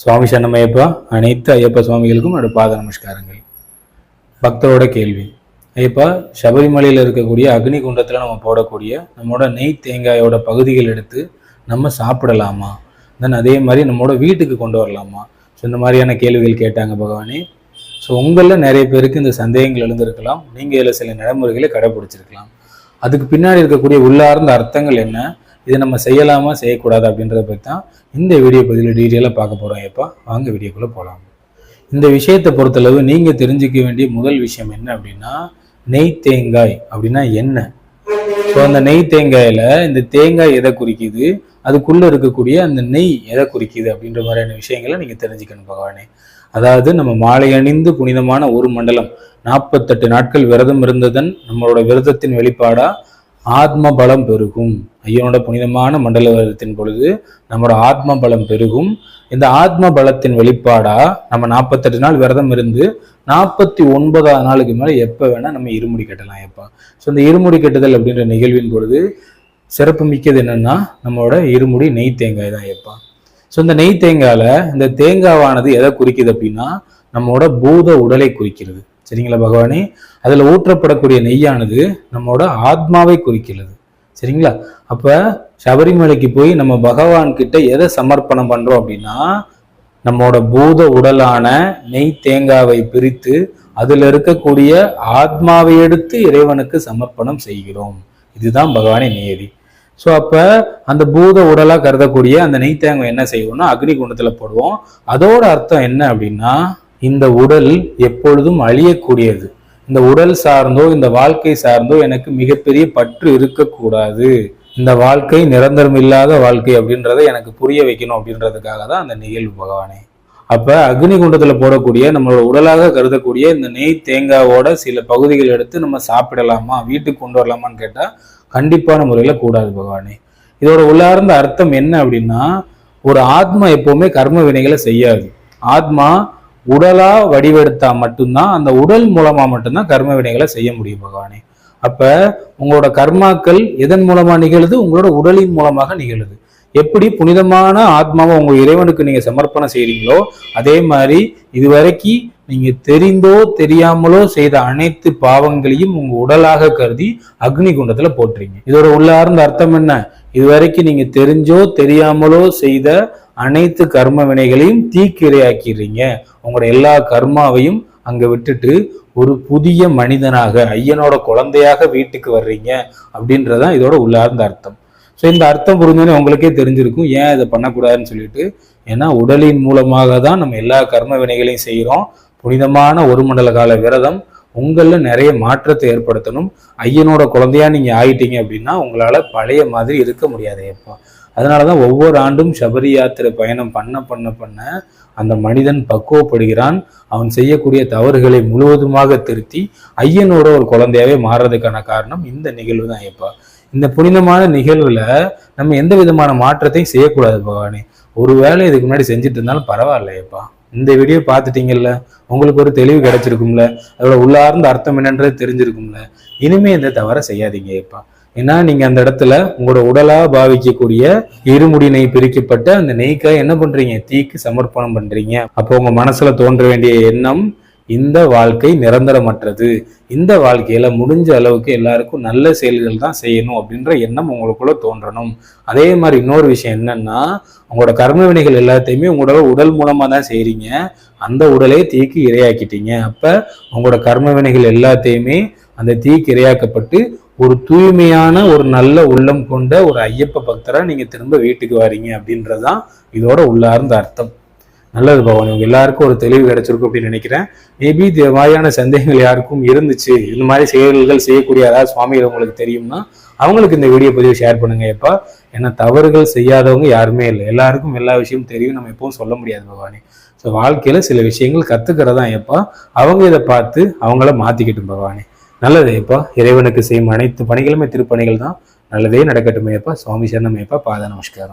சுவாமி சரணமையப்பா அனைத்து ஐயப்ப சுவாமிகளுக்கும் என்னோட பாத நமஸ்காரங்கள். பக்தரோட கேள்வி. ஐயப்பா சபரிமலையில் இருக்கக்கூடிய அக்னி குண்டத்தில் நம்ம போடக்கூடிய நம்மளோட நெய் தேங்காயோட பகுதிகள் எடுத்து நம்ம சாப்பிடலாமா? தென் அதே மாதிரி நம்மளோட வீட்டுக்கு கொண்டு வரலாமா? ஸோ இந்த மாதிரியான கேள்விகள் கேட்டாங்க பகவானே. ஸோ உங்களில் நிறைய பேருக்கு இந்த சந்தேகங்கள் எழுந்திருக்கலாம். நீங்கள் இதில் சில நடைமுறைகளை கடைபிடிச்சிருக்கலாம் அதுக்கு பின்னாடி இருக்கக்கூடிய உள்ளார்ந்த அர்த்தங்கள் என்ன? இதை நம்ம செய்யலாமா செய்யக்கூடாது அப்படின்றத பற்றி தான் இந்த வீடியோ பதிவில் டீட்டெயிலாக பார்க்க போகிறோம் எப்போ வாங்க வீடியோக்குள்ளே போகலாம் இந்த விஷயத்தை பொறுத்தளவு நீங்கள் தெரிஞ்சுக்க வேண்டிய முதல் விஷயம் என்ன அப்படின்னா நெய் தேங்காய் அப்படின்னா என்ன? ஸோ அந்த நெய் தேங்காயில் இந்த தேங்காய் எதை குறிக்குது? அதுக்குள்ளே இருக்கக்கூடிய அந்த நெய் எதை குறிக்குது அப்படின்ற மாதிரியான விஷயங்களை நீங்கள் தெரிஞ்சுக்கணும் பகவானே. அதாவது நம்ம மாலை அணிந்து புனிதமான ஒரு மண்டலம் நாற்பத்தெட்டு நாட்கள் விரதம் இருந்ததன் நம்மளோட விரதத்தின் வெளிப்பாடா ஆத்ம பலம் பெருகும். ஐயனோட புனிதமான மண்டல பொழுது நம்மளோட ஆத்ம பலம் பெருகும். இந்த ஆத்ம பலத்தின் வெளிப்பாடா நம்ம நாற்பத்தெட்டு நாள் விரதம் இருந்து நாற்பத்தி ஒன்பதாவது நாளுக்கு மேலே எப்போ வேணால் நம்ம இருமுடி கட்டலாம் எப்போ ஸோ இந்த இருமுடி கட்டுதல் அப்படின்ற நிகழ்வின் பொழுது சிறப்பு மிக்கது என்னன்னா நம்மளோட இருமுடி நெய் தேங்காய் தான் எப்பா ஸோ இந்த நெய் தேங்காயில் இந்த தேங்காவானது எதை குறிக்குது அப்படின்னா நம்மளோட பூத உடலை குறிக்கிறது. சரிங்களா பகவானே? அதில் ஊற்றப்படக்கூடிய நெய்யானது நம்மோட ஆத்மாவை குறிக்கிறது. சரிங்களா? அப்போ சபரிமலைக்கு போய் நம்ம பகவான் கிட்ட எதை சமர்ப்பணம் பண்ணுறோம் அப்படின்னா நம்மளோட பூத உடலான நெய் தேங்காவை பிரித்து அதில் இருக்கக்கூடிய ஆத்மாவை எடுத்து இறைவனுக்கு சமர்ப்பணம் செய்கிறோம். இதுதான் பகவானே நேரி ஸோ அப்போ அந்த பூத உடலாக கருதக்கூடிய அந்த நெய் தேங்காய் என்ன செய்வோம்னா அக்னி குண்டத்தில் போடுவோம். அதோட அர்த்தம் என்ன அப்படின்னா இந்த உடல் எப்பொழுதும் அழியக்கூடியது. இந்த உடல் சார்ந்தோ இந்த வாழ்க்கை சார்ந்தோ எனக்கு மிகப்பெரிய பற்று இருக்கக்கூடாது. இந்த வாழ்க்கை நிரந்தரம் இல்லாத வாழ்க்கை அப்படின்றத எனக்கு புரிய வைக்கணும் அப்படின்றதுக்காக தான் அந்த நிகழ்வு பகவானே. அப்ப அக்னி குண்டத்துல போடக்கூடிய நம்மளோட உடலாக கருதக்கூடிய இந்த நெய் தேங்காவோட சில பகுதிகள் எடுத்து நம்ம சாப்பிடலாமா வீட்டுக்கு கொண்டு வரலாமான்னு கேட்டா கண்டிப்பான முறையில கூடாது பகவானே. இதோட உள்ளார்ந்த அர்த்தம் என்ன அப்படின்னா ஒரு ஆத்மா எப்பவுமே கர்ம வினைகளை செய்யாது. ஆத்மா உடலா வடிவெடுத்தா மட்டும்தான் அந்த உடல் மூலமா மட்டும்தான் கர்ம வினைகளை செய்ய முடியும் பகவானே. அப்ப உங்களோட கர்மாக்கள் எதன் மூலமா நிகழுது? உங்களோட உடலின் மூலமாக நிகழுது. எப்படி புனிதமான ஆத்மாவை உங்க இறைவனுக்கு நீங்க சமர்ப்பணம் செய்றீங்களோ அதே மாதிரி இதுவரைக்கும் நீங்க தெரிந்தோ தெரியாமலோ செய்த அனைத்து பாவங்களையும் உங்க உடலாக கருதி அக்னி குண்டத்துல போட்டுறீங்க. இதோட உள்ளார்ந்த அர்த்தம் என்ன? இதுவரைக்கும் நீங்க தெரிஞ்சோ தெரியாமலோ செய்த அனைத்து கர்ம வினைகளையும் தீக்கு இரையாக்கிடுறீங்க உங்களோட எல்லா கர்மாவையும் அங்க விட்டுட்டு ஒரு புதிய மனிதனாக ஐயனோட குழந்தையாக வீட்டுக்கு வர்றீங்க அப்படின்றதான் இதோட உள்ளார்ந்த அர்த்தம். ஸோ இந்த அர்த்தம் புரிஞ்சோன்னே உங்களுக்கே தெரிஞ்சிருக்கும். ஏன் இதை பண்ணக்கூடாதுன்னு சொல்லிட்டு? ஏன்னா உடலின் மூலமாக தான் நம்ம எல்லா கர்ம வினைகளையும் செய்கிறோம் புனிதமான ஒரு மண்டல கால விரதம். உங்களில் நிறைய மாற்றத்தை ஏற்படுத்தணும். ஐயனோட குழந்தையா நீங்கள் ஆயிட்டீங்க அப்படின்னா உங்களால் பழைய மாதிரி இருக்க முடியாது எப்போ அதனால தான் ஒவ்வொரு ஆண்டும் சபரி யாத்திரை பயணம் பண்ண பண்ண பண்ண அந்த மனிதன் பக்குவப்படுகிறான். அவன் செய்யக்கூடிய தவறுகளை முழுவதுமாக திருத்தி ஐயனோட ஒரு குழந்தையாவே மாறுறதுக்கான காரணம் இந்த நிகழ்வு தான் எப்பா இந்த புனிதமான நிகழ்வுல நம்ம எந்த விதமான மாற்றத்தையும் செய்யக்கூடாது பகவானே. ஒருவேளை இதுக்கு முன்னாடி செஞ்சுட்டு இருந்தாலும் பரவாயில்லையப்பா இந்த வீடியோ பார்த்துட்டீங்கல்ல? உங்களுக்கு ஒரு தெளிவு கிடைச்சிருக்கும்ல? அதோட உள்ளார்ந்த அர்த்தம் என்னன்றது தெரிஞ்சிருக்கும்ல? இனிமே இந்த தவறை செய்யாதீங்க எப்பா ஏன்னா நீங்க அந்த இடத்துல உங்களோட உடலா பாவிக்கக்கூடிய இருமுடி நெய் பிரிக்கப்பட்ட அந்த நெய்க்காய் என்ன பண்றீங்க? தீக்கு சமர்ப்பணம் பண்றீங்க. அப்போ உங்க மனசுல தோன்ற வேண்டிய எண்ணம் இந்த வாழ்க்கை நிரந்தரமற்றது. இந்த வாழ்க்கையில முடிஞ்ச அளவுக்கு எல்லாருக்கும் நல்ல செயல்கள் தான் செய்யணும் அப்படின்ற எண்ணம் உங்களுக்குள்ள தோன்றணும். அதே மாதிரி இன்னொரு விஷயம் என்னன்னா உங்களோட கர்ம வினைகள் எல்லாத்தையுமே உங்களோட உடல் மூலமா தான் செய்றீங்க. அந்த உடலை தீக்கு இரையாக்கிட்டீங்க. அப்ப உங்களோட கர்ம வினைகள் எல்லாத்தையுமே அந்த தீக்கு இரையாக்கப்பட்டு ஒரு தூய்மையான ஒரு நல்ல உள்ளம் கொண்ட ஒரு ஐயப்ப பக்தராக நீங்கள் திரும்ப வீட்டுக்கு வரீங்க அப்படின்றதுதான் இதோட உள்ளார்ந்த அர்த்தம். நல்லது பவன் உங்க எல்லாருக்கும் ஒரு தெளிவு கிடைச்சிருக்கும் அப்படின்னு நினைக்கிறேன். மேபி இது மாதிரியான சந்தேகங்கள் யாருக்கும் இருந்துச்சு. இந்த மாதிரி செயல்கள் செய்யக்கூடிய யாராவது சுவாமிகள் உங்களுக்கு தெரியும்னா அவங்களுக்கு இந்த வீடியோ பதிவு ஷேர் பண்ணுங்க எப்பா ஏன்னா தவறுகள் செய்யாதவங்க யாருமே இல்லை. எல்லாருக்கும் எல்லா விஷயமும் தெரியும். நம்ம எப்பவும் சொல்ல முடியாது பவானி ஸோ வாழ்க்கையில சில விஷயங்கள் கத்துக்கிறதா எப்பா அவங்க இதை பார்த்து அவங்கள மாத்திக்கிட்டும் பவானி நல்லது எப்பா இறைவனுக்கு செய்யும் அனைத்து பணிகளுமே திருப்பணிகள் தான் நல்லதே நடக்கட்டும் ஐயப்பா சுவாமி சரணம் ஐயப்பா. பாத நமஸ்காரம்.